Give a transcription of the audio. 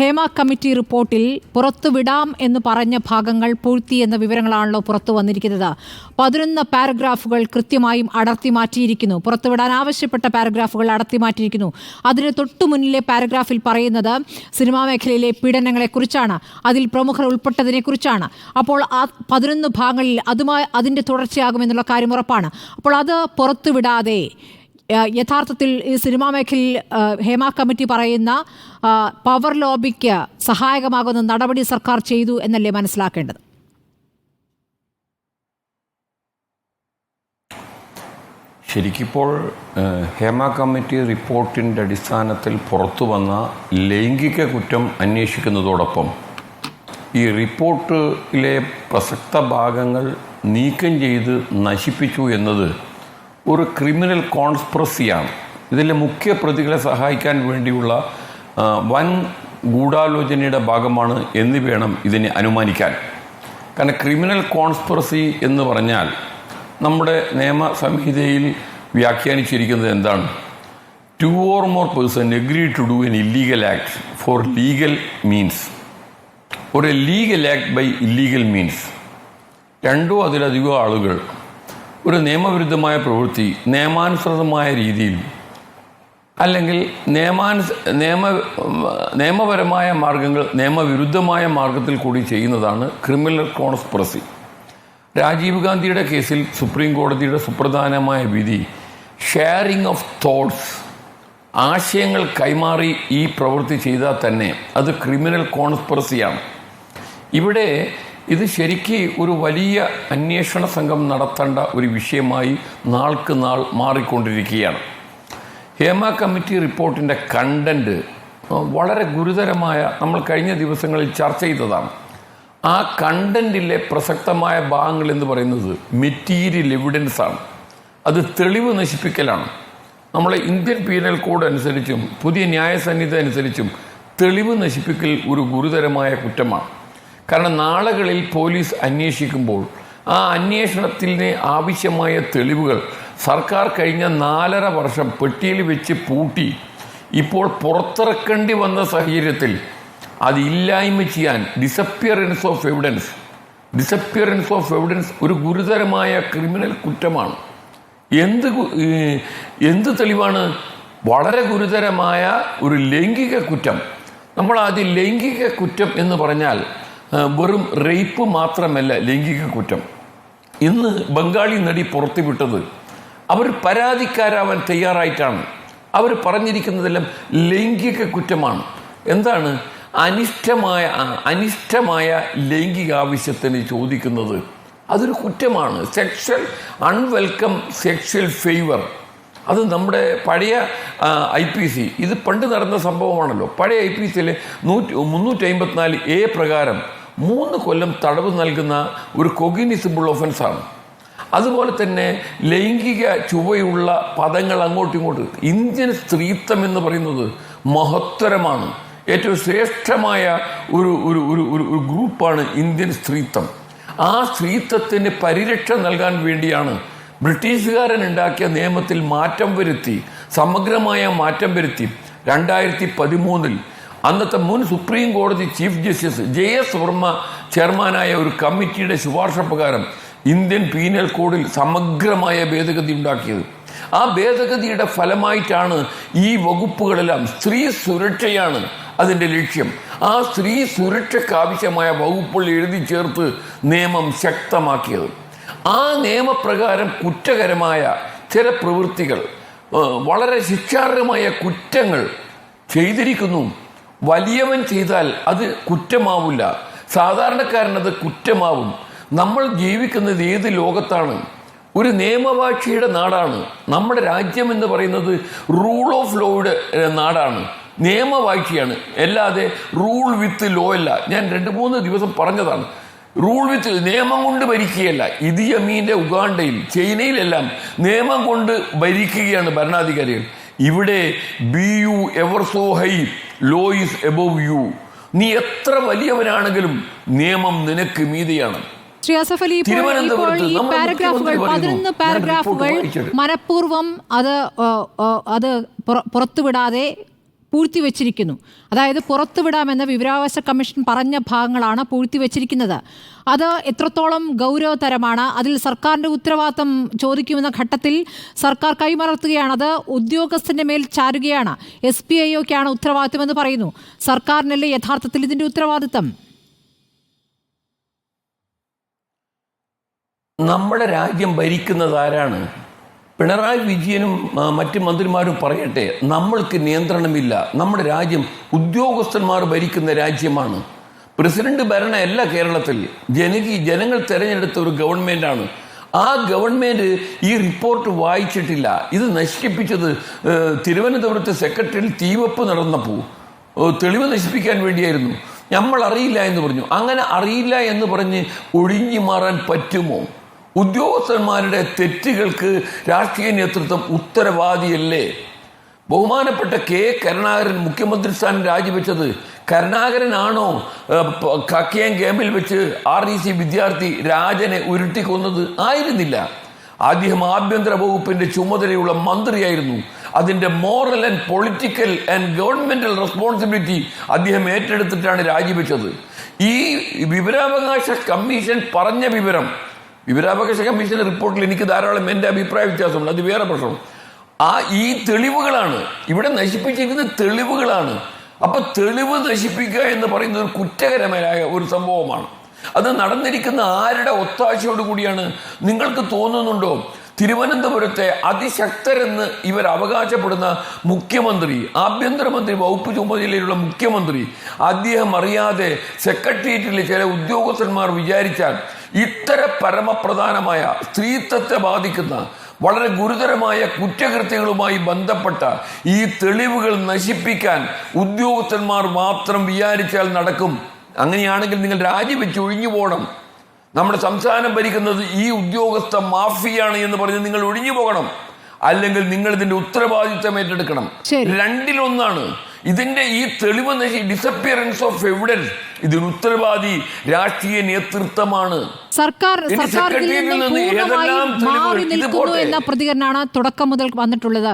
Hema committee റിപ്പോർട്ടിൽ പുറത്തുവിടാം എന്ന് പറഞ്ഞ ഭാഗങ്ങൾ പൂഴ്ത്തി എന്ന വിവരങ്ങളാണല്ലോ പുറത്തു വന്നിരിക്കുന്നത്. പതിനൊന്ന് പാരഗ്രാഫുകൾ കൃത്യമായും അടർത്തി മാറ്റിയിരിക്കുന്നു. പുറത്തുവിടാൻ ആവശ്യപ്പെട്ട പാരഗ്രാഫുകൾ അടർത്തി മാറ്റിയിരിക്കുന്നു. അതിന് തൊട്ടു മുന്നിലെ പാരഗ്രാഫിൽ പറയുന്നത് സിനിമാ മേഖലയിലെ പീഡനങ്ങളെക്കുറിച്ചാണ് അതിൽ പ്രമുഖർ ഉൾപ്പെട്ടതിനെക്കുറിച്ചാണ് അപ്പോൾ ആ പതിനൊന്ന് ഭാഗങ്ങളിൽ അതുമായി അതിന്റെ തുടർച്ചയാകുമെന്നുള്ള കാര്യം ഉറപ്പാണ്. അപ്പോൾ അത് പുറത്തുവിടാതെ യഥാർത്ഥത്തിൽ ഈ സിനിമാ മേഖലയിൽ ഹേമ കമ്മിറ്റി പറയുന്ന പവർ ലോബിക്ക് സഹായകമാകുന്ന നടപടി സർക്കാർ ചെയ്തു എന്നല്ലേ മനസ്സിലാക്കേണ്ടത്? ശരിക്കിപ്പോൾ ഹേമ കമ്മിറ്റി റിപ്പോർട്ടിന്റെ അടിസ്ഥാനത്തിൽ പുറത്തു വന്ന ലൈംഗിക കുറ്റം അന്വേഷിക്കുന്നതോടൊപ്പം ഈ റിപ്പോർട്ടിലെ പ്രസക്ത ഭാഗങ്ങൾ നീക്കം ചെയ്ത് നശിപ്പിച്ചു എന്നത് ഒരു ക്രിമിനൽ കോൺസ്പ്രസിയാണ് ഇതിലെ മുഖ്യ പ്രതികളെ സഹായിക്കാൻ വേണ്ടിയുള്ള വൻ ഗൂഢാലോചനയുടെ ഭാഗമാണ് എന്ന് വേണം ഇതിനെ അനുമാനിക്കാൻ. കാരണം ക്രിമിനൽ കോൺസ്പിറസി എന്ന് പറഞ്ഞാൽ നമ്മുടെ നിയമ സംഹിതയിൽ വ്യാഖ്യാനിച്ചിരിക്കുന്നത് എന്താണ്? Two or more person agree to do an illegal act for legal means. ഒരു legal act by illegal means. രണ്ടോ അതിലധികമോ ആളുകൾ ഒരു നിയമവിരുദ്ധമായ പ്രവൃത്തി നിയമാനുസൃതമായ രീതിയിൽ. അല്ലെങ്കിൽ നിയമാനുസ നിയമ നിയമപരമായ മാർഗങ്ങൾ നിയമവിരുദ്ധമായ മാർഗത്തിൽ കൂടി ചെയ്യുന്നതാണ് ക്രിമിനൽ കോൺസ്പിറസി. രാജീവ് ഗാന്ധിയുടെ കേസിൽ സുപ്രീം കോടതിയുടെ സുപ്രധാനമായ വിധി ഷെയറിംഗ് ഓഫ് തോട്ട്സ്. ആശയങ്ങൾ കൈമാറി ഈ പ്രവൃത്തി ചെയ്താൽ തന്നെ അത് ക്രിമിനൽ കോൺസ്പ്രസിയാണ് ഇവിടെ ഇത് ശരിക്ക് ഒരു വലിയ അന്വേഷണ സംഘം നടത്തേണ്ട ഒരു വിഷയമായി നാൾക്ക് നാൾ മാറിക്കൊണ്ടിരിക്കുകയാണ്. ഹേമ കമ്മിറ്റി റിപ്പോർട്ടിന്റെ കണ്ടന്റ് വളരെ ഗുരുതരമായ നമ്മൾ കഴിഞ്ഞ ദിവസങ്ങളിൽ ചർച്ച ചെയ്തതാണ്. ആ കണ്ടന്റിലെ പ്രസക്തമായ ഭാഗങ്ങൾ എന്ന് പറയുന്നത് മെറ്റീരിയൽ എവിഡൻസ് ആണ് അത് തെളിവ് നശിപ്പിക്കലാണ്. നമ്മളെ ഇന്ത്യൻ പീനൽ കോഡ് അനുസരിച്ചും പുതിയ ന്യായസന്നിധി അനുസരിച്ചും തെളിവ് നശിപ്പിക്കൽ ഒരു ഗുരുതരമായ കുറ്റമാണ്. കാരണം നാളുകളിൽ പോലീസ് അന്വേഷിക്കുമ്പോൾ ആ അന്വേഷണത്തിന് ആവശ്യമായ തെളിവുകൾ സർക്കാർ കഴിഞ്ഞ നാലര വർഷം പെട്ടിയിൽ വെച്ച് പൂട്ടി. ഇപ്പോൾ പുറത്തിറക്കേണ്ടി വന്ന സാഹചര്യത്തിൽ അതില്ലായ്മ ചെയ്യാൻ disappearance of evidence disappearance of evidence ഒരു ഗുരുതരമായ ക്രിമിനൽ കുറ്റമാണ്. എന്ത് എന്ത് തെളിവാണ്? വളരെ ഗുരുതരമായ ഒരു ലൈംഗിക കുറ്റം. നമ്മൾ ആദ്യം ലൈംഗിക കുറ്റം എന്ന് പറഞ്ഞാൽ വെറും റേപ്പ് മാത്രമല്ല ലൈംഗിക കുറ്റം. ഇന്ന് ബംഗാളി നടി പുറത്തുവിട്ടത് അവർ പരാതിക്കാരാവാൻ തയ്യാറായിട്ടാണ്. അവർ പറഞ്ഞിരിക്കുന്നതെല്ലാം ലൈംഗിക കുറ്റമാണ്. എന്താണ്? അനിഷ്ടമായ അനിഷ്ടമായ ലൈംഗിക ആവശ്യത്തിന് ചോദിക്കുന്നത് അതൊരു കുറ്റമാണ്. സെക്ഷൽ അൺവെൽക്കം സെക്ഷൽ ഫേവർ അത് നമ്മുടെ പഴയ ഐ പി സി ഇത് പണ്ട് നടന്ന സംഭവമാണല്ലോ. പഴയ ഐ പി സിയിലെ നൂറ്റി മുന്നൂറ്റി അമ്പത്തിനാല് എ പ്രകാരം മൂന്ന് കൊല്ലം തടവ് നൽകുന്ന ഒരു കൊഗിനിസിബിൾ ഒഫൻസാണ് അതുപോലെ തന്നെ ലൈംഗിക ചുവയുള്ള പദങ്ങൾ അങ്ങോട്ടും ഇങ്ങോട്ടും ഇന്ത്യൻ സ്ത്രീത്വം എന്ന് പറയുന്നത് മഹത്തരമാണ്. ഏറ്റവും ശ്രേഷ്ഠമായ ഒരു ഒരു ഒരു ഒരു ഗ്രൂപ്പാണ് ഇന്ത്യൻ സ്ത്രീത്വം. ആ സ്ത്രീത്വത്തിന് പരിരക്ഷ നൽകാൻ വേണ്ടിയാണ് ബ്രിട്ടീഷുകാരൻ ഉണ്ടാക്കിയ നിയമത്തിൽ മാറ്റം വരുത്തി സമഗ്രമായ മാറ്റം വരുത്തി. രണ്ടായിരത്തി പതിമൂന്നിൽ അന്നത്തെ മുൻ സുപ്രീം കോടതി chief justice J S Varma ചെയർമാനായ ഒരു കമ്മിറ്റിയുടെ ശുപാർശ പ്രകാരം ഇന്ത്യൻ പീനൽ കോഡിൽ സമഗ്രമായ ഭേദഗതി ഉണ്ടാക്കിയത്. ആ ഭേദഗതിയുടെ ഫലമായിട്ടാണ് ഈ വകുപ്പുകളെല്ലാം സ്ത്രീ സുരക്ഷയാണ് അതിന്റെ ലക്ഷ്യം. ആ സ്ത്രീ സുരക്ഷയ്ക്ക് ആവശ്യമായ വകുപ്പുകൾ എഴുതി ചേർത്ത് നിയമം ശക്തമാക്കിയത്. ആ നിയമപ്രകാരം കുറ്റകരമായ ചില പ്രവൃത്തികൾ വളരെ ശിക്ഷാർഹമായ കുറ്റങ്ങൾ ചെയ്തിരിക്കുന്നു. വലിയവൻ ചെയ്താൽ അത് കുറ്റമാവില്ല. സാധാരണക്കാരനത് കുറ്റമാവും. നമ്മൾ ജീവിക്കുന്നത് ഏത് ലോകത്താണ്? ഒരു നിയമവാഴ്ചയുടെ നാടാണ്. നമ്മുടെ രാജ്യം എന്ന് പറയുന്നത് റൂൾ ഓഫ് ലോയുടെ നാടാണ്. നിയമവാഴ്ചയാണ്. അല്ലാതെ റൂൾ വിത്ത് ലോ അല്ല. ഞാൻ രണ്ട് മൂന്ന് ദിവസം പറഞ്ഞതാണ്. റൂൾ വിത്ത് നിയമം കൊണ്ട് ഭരിക്കുകയല്ല. ഇതി അമീന്റെ ഉഗാണ്ടയിൽ ചൈനയിലെല്ലാം നിയമം കൊണ്ട് ഭരിക്കുകയാണ് ഭരണാധികാരികൾ. ഇവിടെ be you ever so high law is above you നീ എത്ര വലിയവനാണെങ്കിലും നിയമം നിനക്ക് മീതിയാണ്. ശ്രീ അസഫ് അലി ഇപ്പോൾ ഇപ്പോൾ ഈ പാരഗ്രാഫുകൾ പതിനൊന്ന് പാരഗ്രാഫുകൾ മനഃപൂർവം അത് അത് പുറത്തുവിടാതെ പൂഴ്ത്തിവെച്ചിരിക്കുന്നു. അതായത് പുറത്തുവിടാമെന്ന് വിവരാവകാശ കമ്മീഷൻ പറഞ്ഞ ഭാഗങ്ങളാണ് പൂഴ്ത്തിവെച്ചിരിക്കുന്നത്. അത് എത്രത്തോളം ഗൗരവതരമാണ് അതിൽ സർക്കാരിന്റെ ഉത്തരവാദിത്തം ചോദിക്കുമെന്ന ഘട്ടത്തിൽ സർക്കാർ കൈമറത്തുകയാണ് അത് ഉദ്യോഗസ്ഥന്റെ മേൽ ചാരുകയാണ് എസ് പി ഐ ഒക്കെയാണ് പറയുന്നു. സർക്കാരിനല്ലേ യഥാർത്ഥത്തിൽ ഇതിന്റെ ഉത്തരവാദിത്തം? നമ്മുടെ രാജ്യം ഭരിക്കുന്നത് ആരാണ്? പിണറായി വിജയനും മറ്റു മന്ത്രിമാരും പറയട്ടെ നമ്മൾക്ക് നിയന്ത്രണമില്ല. നമ്മുടെ രാജ്യം ഉദ്യോഗസ്ഥന്മാർ ഭരിക്കുന്ന രാജ്യമാണ്. പ്രസിഡന്റ് ഭരണ അല്ല കേരളത്തിൽ. ജനകീയ ജനങ്ങൾ തെരഞ്ഞെടുത്ത ഒരു ഗവൺമെന്റാണ്. ആ ഗവൺമെന്റ് ഈ റിപ്പോർട്ട് വായിച്ചിട്ടില്ല. ഇത് നശിപ്പിച്ചത് തിരുവനന്തപുരത്ത് സെക്രട്ടറിയിൽ തീവപ്പ് നടന്നപ്പോൾ തെളിവ് നശിപ്പിക്കാൻ വേണ്ടിയായിരുന്നു. നമ്മൾ അറിയില്ല എന്ന് പറഞ്ഞു. അങ്ങനെ അറിയില്ല എന്ന് പറഞ്ഞ് ഒഴിഞ്ഞു മാറാൻ പറ്റുമോ? ഉദ്യോഗസ്ഥന്മാരുടെ തെറ്റുകൾക്ക് രാഷ്ട്രീയ നേതൃത്വം ഉത്തരവാദിയല്ലേ? ബഹുമാനപ്പെട്ട കെ കരുണാകരൻ മുഖ്യമന്ത്രി സ്ഥാനം രാജിവെച്ചത് കരുണാകരനാണോ? കക്കയം ക്യാമ്പിൽ വെച്ച് ആർ ഡി സി വിദ്യാർത്ഥി രാജനെ ഉരുട്ടിക്കൊന്നത് ആയിരുന്നില്ല. അദ്ദേഹം ആഭ്യന്തര വകുപ്പിന്റെ ചുമതലയുള്ള മന്ത്രിയായിരുന്നു. അതിന്റെ moral and political and governmental responsibility അദ്ദേഹം ഏറ്റെടുത്തിട്ടാണ് രാജിവെച്ചത്. ഈ വിവരാവകാശ കമ്മീഷൻ പറഞ്ഞ വിവരം വിവരാവകാശ കമ്മീഷന്റെ റിപ്പോർട്ടിൽ എനിക്ക് ധാരാളം എന്റെ അഭിപ്രായ വ്യത്യാസമുണ്ട്. അത് വേറെ പ്രശ്നം ആ ഈ തെളിവുകളാണ്. ഇവിടെ നശിപ്പിച്ചിരിക്കുന്ന തെളിവുകളാണ്. അപ്പൊ തെളിവ് നശിപ്പിക്കുക എന്ന് പറയുന്നത് ഒരു കുറ്റകരമായ ഒരു സംഭവമാണ്. അത് നടന്നിരിക്കുന്ന ആരുടെ ഒത്താശയോട് കൂടിയാണ്? നിങ്ങൾക്ക് തോന്നുന്നുണ്ടോ? തിരുവനന്തപുരത്തെ അതിശക്തരെന്ന് ഇവർ അവകാശപ്പെടുന്ന മുഖ്യമന്ത്രി ആഭ്യന്തരമന്ത്രി വകുപ്പ് ചുമതലയിലുള്ള മുഖ്യമന്ത്രി അദ്ദേഹം അറിയാതെ സെക്രട്ടേറിയറ്റിലെ ചില ഉദ്യോഗസ്ഥന്മാർ വിചാരിച്ചാൽ ഇത്തര പരമപ്രധാനമായ സ്ത്രീത്വത്തെ ബാധിക്കുന്ന വളരെ ഗുരുതരമായ കുറ്റകൃത്യങ്ങളുമായി ബന്ധപ്പെട്ട ഈ തെളിവുകൾ നശിപ്പിക്കാൻ ഉദ്യോഗസ്ഥന്മാർ മാത്രം വിചാരിച്ചാൽ നടക്കും. അങ്ങനെയാണെങ്കിൽ നിങ്ങൾ രാജിവെച്ച് ഒഴിഞ്ഞു പോകണം. നമ്മുടെ സംസ്ഥാനം ഭരിക്കുന്നത് ഈ ഉദ്യോഗസ്ഥ മാഫിയാണ് എന്ന് പറഞ്ഞ് നിങ്ങൾ ഒഴിഞ്ഞു പോകണം. അല്ലെങ്കിൽ നിങ്ങൾ ഇതിന്റെ ഉത്തരവാദിത്തം ഏറ്റെടുക്കണം. രണ്ടിലൊന്നാണ് ഇതിന്റെ ഈ തെളിവ് ഡിസപ്പിയറൻസ് ഓഫ് എവിഡൻസ് ഇതിന് ഉത്തരവാദി രാഷ്ട്രീയ നേതൃത്വമാണ് സർക്കാർ സർക്കാർ? മാറി നിൽക്കുന്നു എന്ന പ്രതികരണമാണ് തുടക്കം മുതൽ വന്നിട്ടുള്ളത്